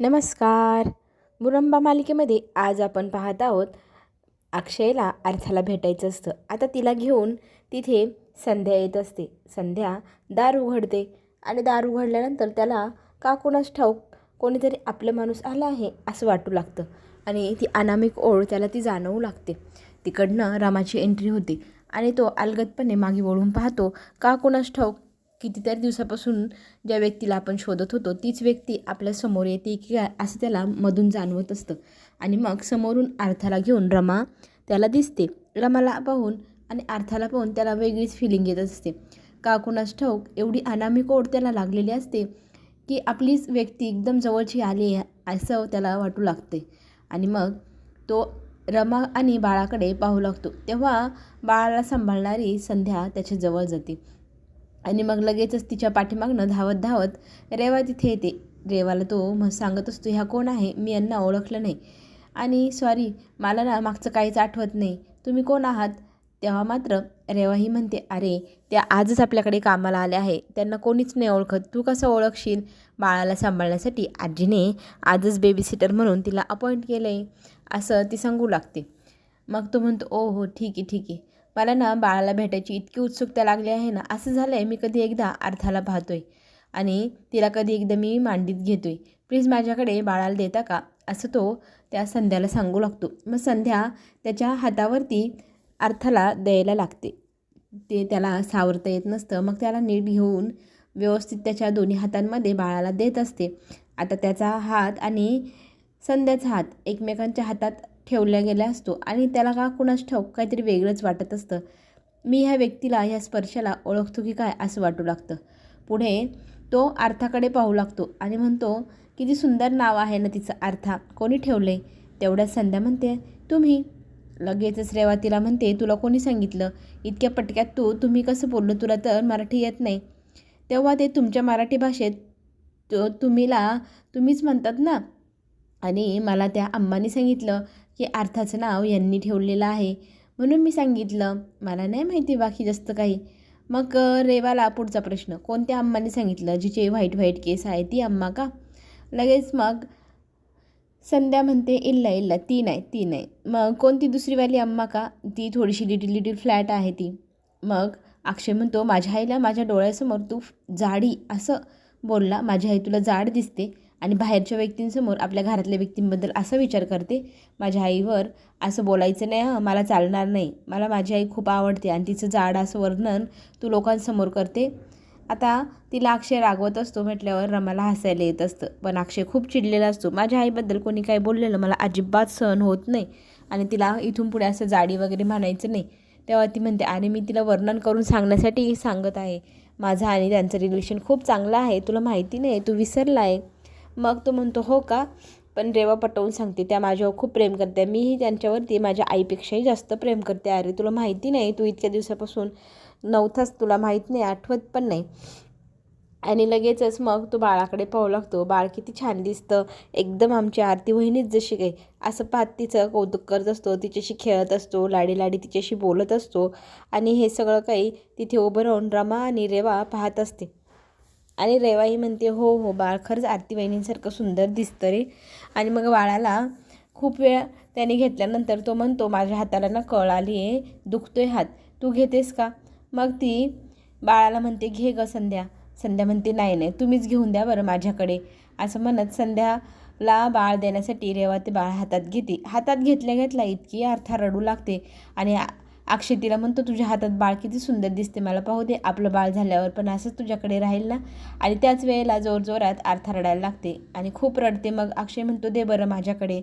नमस्कार. मुरंबा मालिकेमध्ये आज आपण पाहत आहोत अक्षयला अर्थाला भेटायचं असतं. आता तिला घेऊन तिथे संध्या येत असते. संध्या दार उघडते आणि दार उघडल्यानंतर त्याला का कोणास ठाऊक कोणीतरी आपलं माणूस आला आहे असं वाटू लागतं आणि ती अनामिक ओळ त्याला ती जाणवू लागते. तिकडनं रामाची एंट्री होते आणि तो अलगदपणे मागे वळून पाहतो का कोणास ठाऊक कितीतरी दिवसापासून ज्या व्यक्तीला आपण शोधत होतो तीच व्यक्ती आपल्यासमोर येते की काय असं त्याला मधून जाणवत असतं. आणि मग समोरून अर्थाला घेऊन रमा त्याला दिसते. रमाला पाहून आणि अर्थाला पाहून त्याला वेगळीच फिलिंग येत असते. का कुणास ठाऊक एवढी अनामिक ओढ त्याला लागलेली असते की आपलीच व्यक्ती एकदम जवळची आली आहे असं त्याला वाटू लागते आणि मग तो रमा आणि बाळाकडे पाहू लागतो. तेव्हा बाळाला सांभाळणारी संध्या त्याच्याजवळ जाते. आणि मग लगेचच तिच्या पाठीमागनं धावत धावत रेवा तिथे येते. रेवाला तो मग सांगत असतो ह्या कोण आहे? मी यांना ओळखलं नाही. आणि सॉरी मला ना मागचं काहीच आठवत नाही. तुम्ही कोण आहात? तेव्हा मात्र रेवाही म्हणते अरे त्या आजच आपल्याकडे कामाला आल्या आहे. त्यांना कोणीच नाही ओळखत. तू कसं ओळखशील? बाळाला सांभाळण्यासाठी आजीने आजच बेबीसिटर म्हणून तिला अपॉइंट केलं आहे असं ती सांगू लागते. मग तो म्हणतो ओ हो ठीक आहे ठीक आहे. मला ना बाळाला भेटायची इतकी उत्सुकता लागली आहे ना असं झालं आहे मी कधी एकदा अर्थाला पाहतोय. आणि तिला कधी एकदा मी मांडीत घेतोय. प्लीज माझ्याकडे बाळाला देता का? असं तो त्या संध्याला सांगू लागतो. मग संध्या त्याच्या हातावरती अर्थाला द्यायला लागते. ते त्याला सावरता येत नसतं. मग त्याला नीट घेऊन व्यवस्थित त्याच्या दोन्ही हातांमध्ये बाळाला देत असते. आता त्याचा हात आणि संध्याचा हात एकमेकांच्या हातात ठेवल्या गेला असतो आणि त्याला का कुणास ठाऊक काहीतरी वेगळंच वाटत असतं. मी ह्या व्यक्तीला ह्या स्पर्शाला ओळखतो की काय असं वाटू लागतं. पुढे तो अर्थाकडे पाहू लागतो आणि म्हणतो किती सुंदर नाव आहे ना तिचं अर्था कोणी ठेवले तेवढ्याच संध्या म्हणते तुम्ही. लगेचच रेवा तिला म्हणते तुला कोणी सांगितलं? इतक्या पटक्यात तू तुम्ही कसं बोललो? तुला तर मराठी येत नाही. तेव्हा ते तुमच्या मराठी भाषेत तुम्हीला तुम्हीच म्हणतात ना? आणि मला त्या अम्माने सांगितलं की अर्थाचं नाव यांनी ठेवलेलं आहे. म्हणून मी सांगितलं मला नाही माहिती बाकी जास्त काही. मग रेवाला पुढचा प्रश्न कोणत्या अम्माने सांगितलं जिचे व्हाईट व्हाईट केस आहे ती अम्मा का? लगेच मग संध्या म्हणते इल्ला इल्ला ती नाही ती नाही. मग कोणती दुसरीवाली अम्मा का? ती थोडीशी लिटिल लिटिल फ्लॅट आहे ती. मग अक्षय म्हणतो माझ्या आईला माझ्या डोळ्यासमोर तू जाडी असं बोलला माझी आई तुला जाड दिसते. आणि बाहेरच्या व्यक्तींसमोर आपल्या घरातल्या व्यक्तींबद्दल असा विचार करते माझ्या आईवर असं बोलायचं नाही हां मला चालणार नाही. मला माझी आई खूप आवडते आणि तिचं जाड असं वर्णन तू लोकांसमोर करते. आता तिला अक्षय रागवत असतो म्हटल्यावर रमाला हसायला येत असतं. पण अक्षय खूप चिडलेला असतो. माझ्या आईबद्दल कोणी काही बोललेलं मला अजिबात सहन होत नाही आणि तिला इथून पुढे असं जाडी वगैरे म्हणायचं नाही. तेव्हा ती म्हणते आणि मी तिला वर्णन करून सांगण्यासाठी सांगत आहे. माझं आणि त्यांचं रिलेशन खूप चांगलं आहे. तुला माहिती नाही तू विसरला आहे मग तो म्हणतो हो का? पण रेवा पटवून सांगते त्या माझ्यावर खूप प्रेम करते. मीही त्यांच्यावरती माझ्या आईपेक्षाही जास्त प्रेम करते. अरे तुला माहिती नाही तू इतक्या दिवसापासून नव्हताच तुला माहीत नाही आठवत पण नाही. आणि लगेचच मग तो बाळाकडे पाहू लागतो बाळ किती छान दिसतं एकदम आमची आरती वहिनीच जशी काही. असं पाहत तिचं कौतुक करत असतो तिच्याशी खेळत असतो लाडी लाडी तिच्याशी बोलत असतो. आणि हे सगळं काही तिथे उभं राहून रमा आणि रेवा पाहत असते. आणि रेवाही म्हणते हो हो बाळ खरंच आरती वहिनींसारखं सुंदर दिसतं रे. आणि मग बाळाला खूप वेळ त्याने घेतल्यानंतर तो म्हणतो माझ्या हाताला ना कळ आली आहे दुखतोय हात. तू घेतेस का? मग ती बाळाला म्हणते घे ग संध्या. संध्या म्हणते नाही नाही तुम्हीच घेऊन द्या बरं माझ्याकडे. असं म्हणत संध्याला बाळ देण्यासाठी रेवा ते बाळ हातात घेते. हातात घेतल्या घेतल्या इतकी अर्था रडू लागते. आणि अक्षय तिला म्हणतो तुझ्या हातात बाळ किती सुंदर दिसते मला पाहू दे. आपलं बाळ झाल्यावर पण असंच तुझ्याकडे राहील ना. आणि त्याच वेळेला जोरजोरात आर्था रडायला लागते आणि खूप रडते. मग अक्षय म्हणतो दे बरं माझ्याकडे.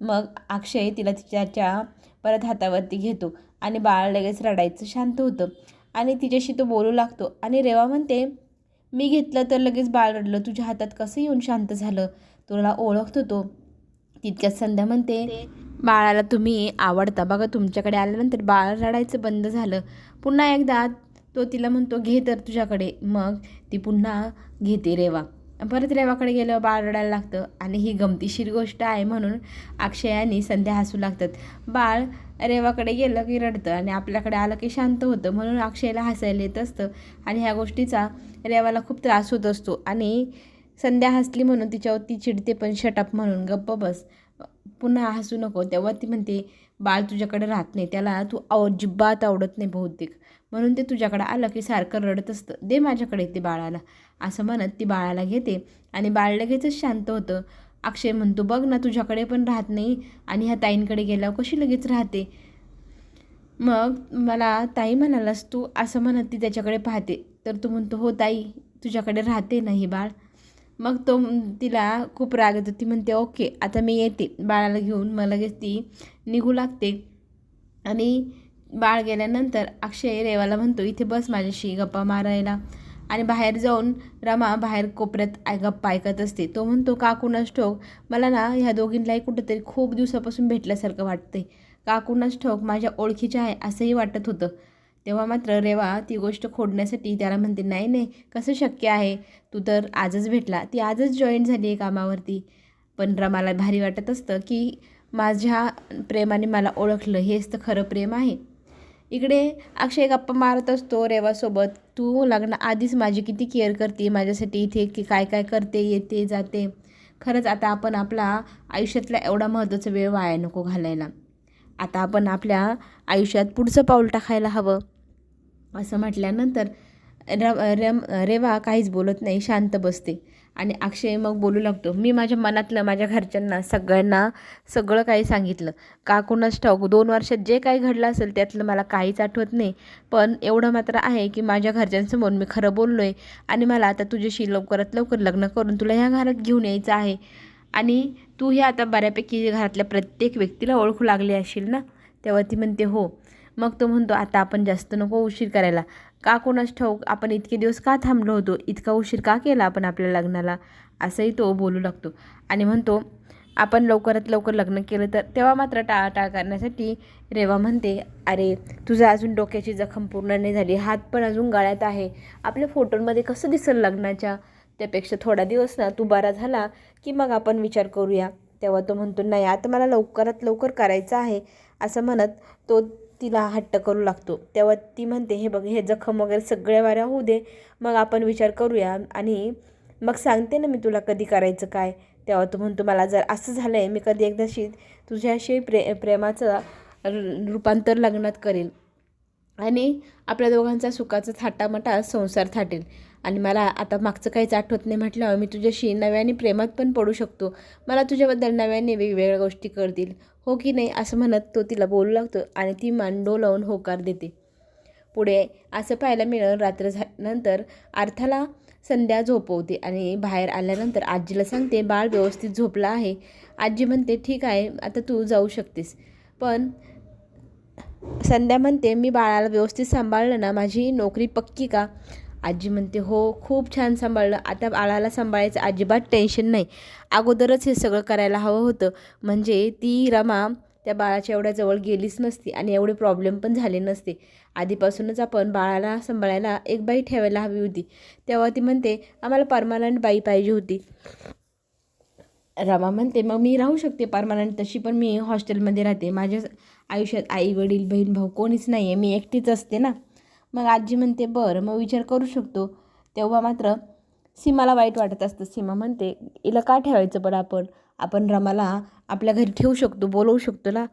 मग अक्षय तिला तिच्याच्या परत हातावरती घेतो आणि बाळ लगेच रडायचं शांत होतं. आणि तिच्याशी तो बोलू लागतो आणि रेवा म्हणते मी घेतलं तर लगेच बाळ रडलं. तुझ्या हातात कसं येऊन शांत झालं? तुला ओळखतो तो. तितक्यात संध्या म्हणते बाळाला तुम्ही आवडता. बघा तुमच्याकडे आल्यानंतर बाळ रडायचं बंद झालं. पुन्हा एकदा तो तिला म्हणतो घे तर तुझ्याकडे. मग ती पुन्हा घेते रेवा. परत रेवाकडे गेल्यावर बाळ रडायला लागतं आणि ही गमतीशीर गोष्ट आहे म्हणून अक्षय आणि संध्या हसू लागतात. बाळ रेवाकडे गेलं की रडतं आणि आपल्याकडे आलं की शांत होतं म्हणून अक्षयला हसायला येत असतं आणि ह्या गोष्टीचा रेवाला खूप त्रास होत असतो. आणि संध्या हसली म्हणून तिच्यावर ती चिडते पण शटअप म्हणून गप्प बस. पुन्हा हसू नको. तेव्हा ती म्हणते बाळ तुझ्याकडे राहत नाही. त्याला तू अजिबात आवडत नाही बहुतेक. म्हणून ते तुझ्याकडे आलं की सारखं रडत असतं. दे माझ्याकडे ते बाळाला. असं म्हणत ती बाळाला घेते आणि बाळ लगेचच शांत होतं. अक्षय म्हणतो बघ ना तुझ्याकडे पण राहत नाही आणि ह्या ताईंकडे गेल्यावर कशी लगेच राहते? मग मला ताई म्हणालास तू? असं म्हणत ती त्याच्याकडे पाहते. तर तू म्हणतो हो ताई तुझ्याकडे राहते ना ही बाळ. मग तो तिला खूप राग येतो ती म्हणते ओके आता मी येते. बाळाला घेऊन मग लगेच ती निघू लागते. आणि बाळ गेल्यानंतर अक्षय रेवाला म्हणतो इथे बस माझ्याशी गप्पा मारायला. आणि बाहेर जाऊन रमा बाहेर कोपऱ्यात आय गप्पा ऐकत असते. तो म्हणतो काकूनाच ठोक मला ना ह्या दोघींनाही कुठंतरी खूप दिवसापासून भेटल्यासारखं वाटते काकूनाच ठोक माझ्या ओळखीच्या आहे असंही वाटत होतं. तेव्हा मात्र रेवा ती गोष्ट खोडण्यासाठी त्याला म्हणते नाही नाही कसं शक्य आहे? तू तर आजच भेटला. ती आजच जॉईन झाली आहे कामावरती. पण रमाला भारी वाटत असतं की माझ्या प्रेमाने मला ओळखलं. हेच तर खरं प्रेम आहे. इकडे अक्षय गप्पा मारत असतो रेवासोबत. तू लग्न आधीच माझी किती केअर करते? माझ्यासाठी इथे की काय काय करते? येते जाते. खरंच आता आपण आपला आयुष्यातला एवढा महत्त्वाचा वेळ वाया नको घालायला. आता आपण आपल्या आयुष्यात पुढचं पाऊल टाकायला हवं. असं म्हटल्यानंतर र रम रेवा काहीच बोलत नाही शांत बसते. आणि अक्षय मग बोलू लागतो मी माझ्या मनातलं माझ्या घरच्यांना सगळ्यांना सगळं काही सांगितलं. काकूनच ठाऊक दोन वर्षात जे काही घडलं असेल त्यातलं मला काहीच आठवत नाही. पण एवढं मात्र आहे की माझ्या घरच्यांसमोर मी खरं बोललो आहे आणि मला आता तुझ्याशी लवकरात लवकर लग्न करून तुला ह्या घरात घेऊन यायचं आहे. आणि तू हे आता बऱ्यापैकी घरातल्या प्रत्येक व्यक्तीला ओळखू लागले असेल ना? तेव्हा ती म्हणते हो. मग तो म्हणतो आता आपण जास्त नको उशीर करायला. का कोणाच ठाऊक आपण इतके दिवस का थांबलो होतो? इतका उशीर का केला आपण आपल्या लग्नाला? असंही तो बोलू लागतो. आणि म्हणतो आपण लवकरात लवकर लग्न केलं तर तेव्हा मात्र टाळाटाळ करण्यासाठी रेवा म्हणते अरे तुझं अजून डोक्याची जखम पूर्ण नाही झाली. हात पण अजून गळ्यात आहे. आपल्या फोटोंमध्ये कसं दिसेल लग्नाच्या? त्यापेक्षा थोडा दिवस ना तू बरा झाला की मग आपण विचार करूया. तेव्हा तो म्हणतो नाही आता मला लवकरात लवकर करायचं आहे. असं म्हणत तो तिला हट्ट करू लागतो. तेव्हा ती म्हणते हे बघ हे जखम वगैरे सगळ्या वाऱ्या होऊ दे मग आपण विचार करूया आणि मग सांगते ना मी तुला कधी करायचं काय. तेव्हा तू म्हणतो मला जर असं झालं आहे मी कधी एकदाशी तुझ्याशी प्रे प्रेमाचं रूपांतर लग्नात करेल आणि आपल्या दोघांचा सुखाचा थाटामाटा संसार थाटेल. आणि मला आता मागचं काहीच आठवत नाही म्हटल्यावर मी तुझ्याशी नव्याने प्रेमात पण पडू शकतो. मला तुझ्याबद्दल नव्याने वेगवेगळ्या गोष्टी करतील. हो की नाही असं म्हणत तो तिला बोलू लागतो आणि ती मांडो लावून होकार देते. पुढे असं पाहायला मिळेल रात्र झाल्यानंतर अर्थाला संध्या झोपवते आणि बाहेर आल्यानंतर आजीला सांगते बाळ व्यवस्थित झोपला आहे. आजी म्हणते ठीक आहे आता तू जाऊ शकतेस. पण संध्या म्हणते मी बाळाला व्यवस्थित सांभाळलं ना माझी नोकरी पक्की का? आजी म्हणते हो खूप छान सांभाळलं. आता बाळाला सांभाळायचं अजिबात टेन्शन नाही. अगोदरच हे सगळं करायला हवं होतं. म्हणजे ती रमा त्या बाळाच्या एवढ्या जवळ गेलीच नसती आणि एवढे प्रॉब्लेम पण झाले नसते. आधीपासूनच आपण बाळाला सांभाळायला एक बाई ठेवायला हवी होती. तेव्हा ती म्हणते आम्हाला परमानंट बाई पाहिजे होती. रमा म्हणते मग मी राहू शकते परमानंट तशी पण मी हॉस्टेलमध्ये राहते. माझ्या आयुष्यात आई वडील बहीण भाऊ कोणीच नाही आहे मी एकटीच असते ना. मग आजी म्हणते बरं मग विचार करू शकतो. तेव्हा मात्र सीमाला वाईट वाटत असतं. सीमा म्हणते हिला का ठेवायचं पण आपण? आपण रमाला आपल्या घरी ठेवू शकतो बोलवू शकतो ना?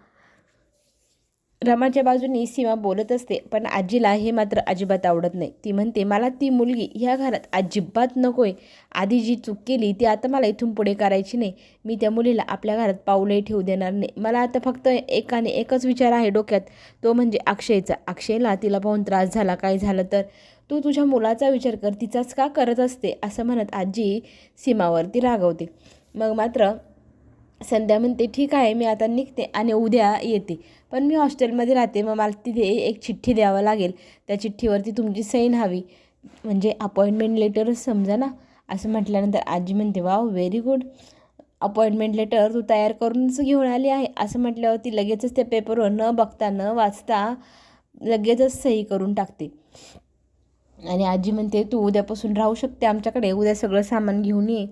रमाच्या बाजूनी सीमा बोलत असते पण आजीला हे मात्र अजिबात आवडत नाही. ती म्हणते मला ती मुलगी ह्या घरात अजिबात नको आहे आधी जी चूक केली ती आता मला इथून पुढे करायची नाही. मी त्या मुलीला आपल्या घरात पाऊलही ठेवू देणार नाही. मला आता फक्त एकाने एकच विचार आहे डोक्यात. तो म्हणजे अक्षयचा. अक्षयला तिला पाहून त्रास झाला. काय झालं तर? तू तुझ्या मुलाचा विचार कर. तिचाच का करत असते? असं म्हणत आजी सीमावरती रागवते. मग मात्र संध्या म्हणते ठीक आहे मी आता निघते आणि उद्या येते. पण मी हॉस्टेलमध्ये राहते मग मला तिथे एक चिठ्ठी द्यावं लागेल. त्या चिठ्ठीवरती तुमची सैन हवी. म्हणजे अपॉइंटमेंट लेटरच समजा ना? असं म्हटल्यानंतर आजी म्हणते wow very good. Appointment letter तू तयार करूनच घेऊन आली आहे. असं म्हटल्यावरती लगेचच त्या पेपरवर न बघता न वाचता लगेचच सही करून टाकते. आणि आजी म्हणते तू उद्यापासून राहू शकते आमच्याकडे. उद्या सगळं सामान घेऊन ये.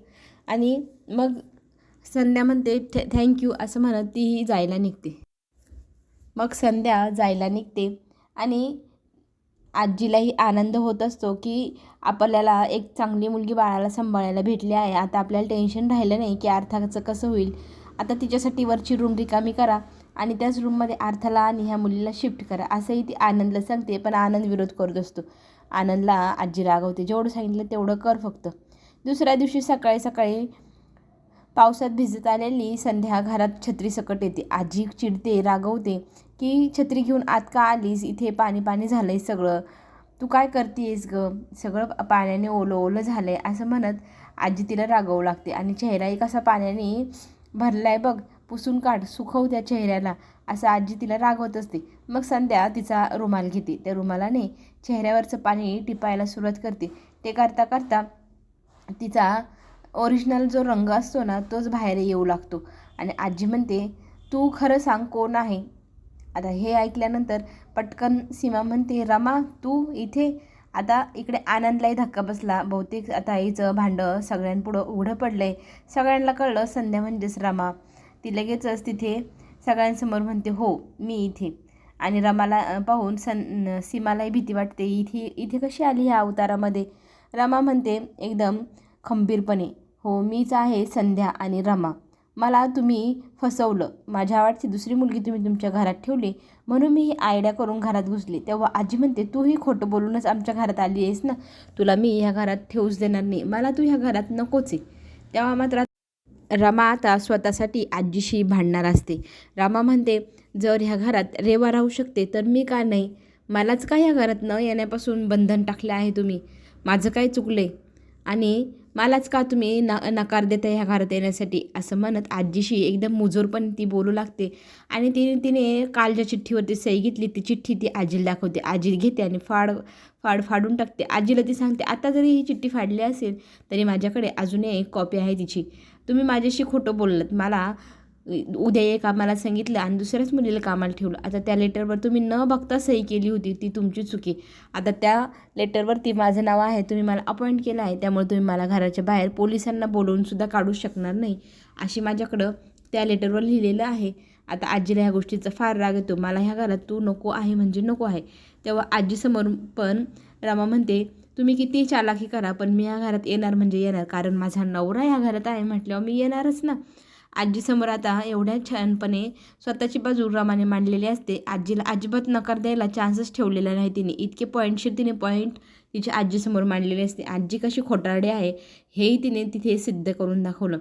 आणि मग संध्या म्हणते थ थँक्यू असं म्हणत तीही जायला निघते. मग संध्या जायला निघते आणि आजीलाही आनंद होत असतो की आपल्याला एक चांगली मुलगी बाळाला सांभाळायला भेटली आहे. आता आपल्याला टेन्शन राहिलं नाही की अर्थाचं कसं होईल. आता तिच्यासाठी वरची रूम रिकामी करा आणि त्याच रूममध्ये अर्थाला आणि ह्या मुलीला शिफ्ट करा. असंही ती आनंदला सांगते पण आनंद विरोध करत असतो. आनंदला आजी रागवते जेवढं सांगितलं तेवढं कर फक्त. दुसऱ्या दिवशी सकाळी सकाळी पावसात भिजत आलेली संध्या घरात छत्री सकट येते. आजी चिडते रागवते की छत्री घेऊन आत का आलीस? इथे पाणी पाणी झालं आहे सगळं. तू काय करतेस ग? सगळं पाण्याने ओलं ओलं झालं आहे असं म्हणत आजी तिला रागवू लागते. आणि चेहराही कसा पाण्याने भरला आहे बघ पुसून काढ सुखव त्या चेहऱ्याला असं आजी तिला रागवत असते. मग संध्या तिचा रुमाल घेते. त्या रुमालाने चेहऱ्यावरचं पाणी टिपायला सुरुवात करते. ते करता करता तिचा ओरिजिनल जो रंग असतो ना तोच बाहेर येऊ लागतो. आणि आजी म्हणते तू खरं सांग कोण आहे? आता हे ऐकल्यानंतर पटकन सीमा म्हणते रमा तू इथे? आता इकडे आनंदलाही धक्का बसला. बहुतेक आता आईचं भांडं सगळ्यांपुढं उघडं पडलं आहे सगळ्यांना कळलं संध्या म्हणजेच रमा. ती लगेचच तिथे सगळ्यांसमोर म्हणते हो मी इथे. आणि रमाला पाहून सन सीमालाही भीती वाटते. इथे इथे कशी आली ह्या अवतारामध्ये? रमा म्हणते एकदम खंबीरपणे. हो मीच आहे संध्या आणि रमा. मला तुम्ही फसवलं. माझ्या आवडची दुसरी मुलगी तुम्ही तुमच्या घरात ठेवली. म्हणून मी ही आयडिया करून घरात घुसली. तेव्हा आजी म्हणते तूही खोटं बोलूनच आमच्या घरात आली आहेस ना? तुला मी ह्या घरात ठेवूच देणार नाही. मला तू ह्या घरात नकोच आहे. तेव्हा मात्र रमा आता स्वतःसाठी आजीशी भांडणार असते. रामा म्हणते जर ह्या घरात रेवा राहू शकते तर मी का नाही? मलाच का ह्या घरात न येण्यापासून बंधन टाकले आहे तुम्ही? माझं काय चुकले आणि मलाच का तुम्ही न नकार देता ह्या घरात येण्यासाठी? असं म्हणत आजीशी एकदम मुजोरपणे ती बोलू लागते. आणि तिने तिने काल ज्या चिठ्ठीवरती सही घेतली. ती चिठ्ठी ती आजीला दाखवते. आजी घेते आणि फाड फाड फाडून टाकते. आजीला ती सांगते आता जरी ही चिठ्ठी फाडली असेल तरी माझ्याकडे अजूनही एक कॉपी आहे तिची. तुम्ही माझ्याशी खोटं बोललात. मला उद्या एक आम्हाला सांगितलं आणि दुसऱ्याच मुलीला कामाला ठेवलं. आता त्या लेटरवर तुम्ही न बघता सही केली होती ती तुमची चुकी. आता त्या लेटरवरती माझं नाव आहे तुम्ही मला अपॉइंट केलं आहे त्यामुळे तुम्ही मला घराच्या बाहेर पोलिसांना बोलवूनसुद्धा काढू शकणार नाही. अशी माझ्याकडं त्या लेटरवर लिहिलेलं आहे. आता आजीला ह्या गोष्टीचा फार राग येतो. मला ह्या घरात तू नको आहे म्हणजे नको आहे. तेव्हा आजीसमोर पण रमा म्हणते तुम्ही किती चालाकी करा पण मी ह्या घरात येणार म्हणजे येणार. कारण माझा नवरा ह्या घरात आहे म्हटल्यावर मी येणारच ना. आजीसमोर आता एवढ्या छानपणे स्वतःची बाजू रमाने मांडलेली असते. आजीला अजिबात नकार द्यायला चान्सच ठेवलेला नाही तिने. इतके पॉईंटशीर तिने पॉईंट तिच्या आजीसमोर मांडलेली असते. आजी कशी खोटारडी आहे हेही तिने तिथे सिद्ध करून दाखवलं.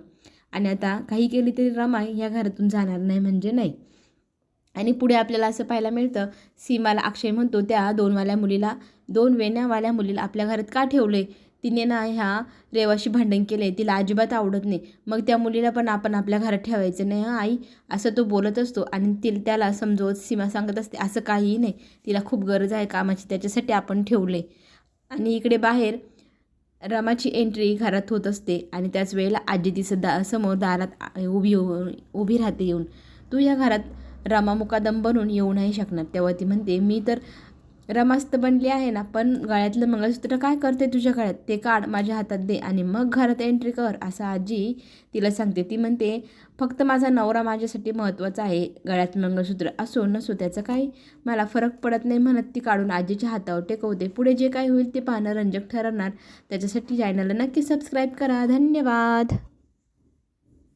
आणि आता काही केली तरी रमा या घरातून जाणार नाही म्हणजे नाही. आणि पुढे आपल्याला असं पाहायला मिळतं सीमाला अक्षय म्हणतो त्या दोनवाल्या मुलीला दोन वेण्यावाल्या मुलीला आपल्या घरात का ठेवले तिने ना ह्या रेवाशी भांडण केले तिला अजिबात आवडत नाही. मग त्या मुलीला पण आपण आपल्या घरात ठेवायचं नाही हां आई? असं तो बोलत असतो आणि ति त्याला समजवत सीमा सांगत असते असं काहीही नाही. तिला खूप गरज आहे कामाची त्याच्यासाठी आपण ठेवले आणि इकडे बाहेर रमाची एंट्री घरात होत असते आणि त्याच वेळेला आजी तिचं दा समोर दारात उभी हो-, उभी राहते येऊन. तू या घरात रमा मुकादम बनून येऊ नाही शकणार. तेव्हा ती म्हणते मी तर रमास्त बनली आहे ना पण गळ्यातलं मंगळसूत्र काय करते तुझ्या गळ्यात? ते काढ माझ्या हातात दे आणि मग घरात एंट्री कर असं आजी तिला सांगते. ती म्हणते फक्त माझा नवरा माझ्यासाठी महत्त्वाचा आहे गळ्यात मंगळसूत्र असो नसो त्याचा काही मला फरक पडत नाही म्हणत ती काढून आजीच्या हातावर टेकवते. पुढे जे काही होईल ते पाहणं रंजक ठरवणार त्याच्यासाठी चॅनलला नक्की सबस्क्राईब करा. धन्यवाद!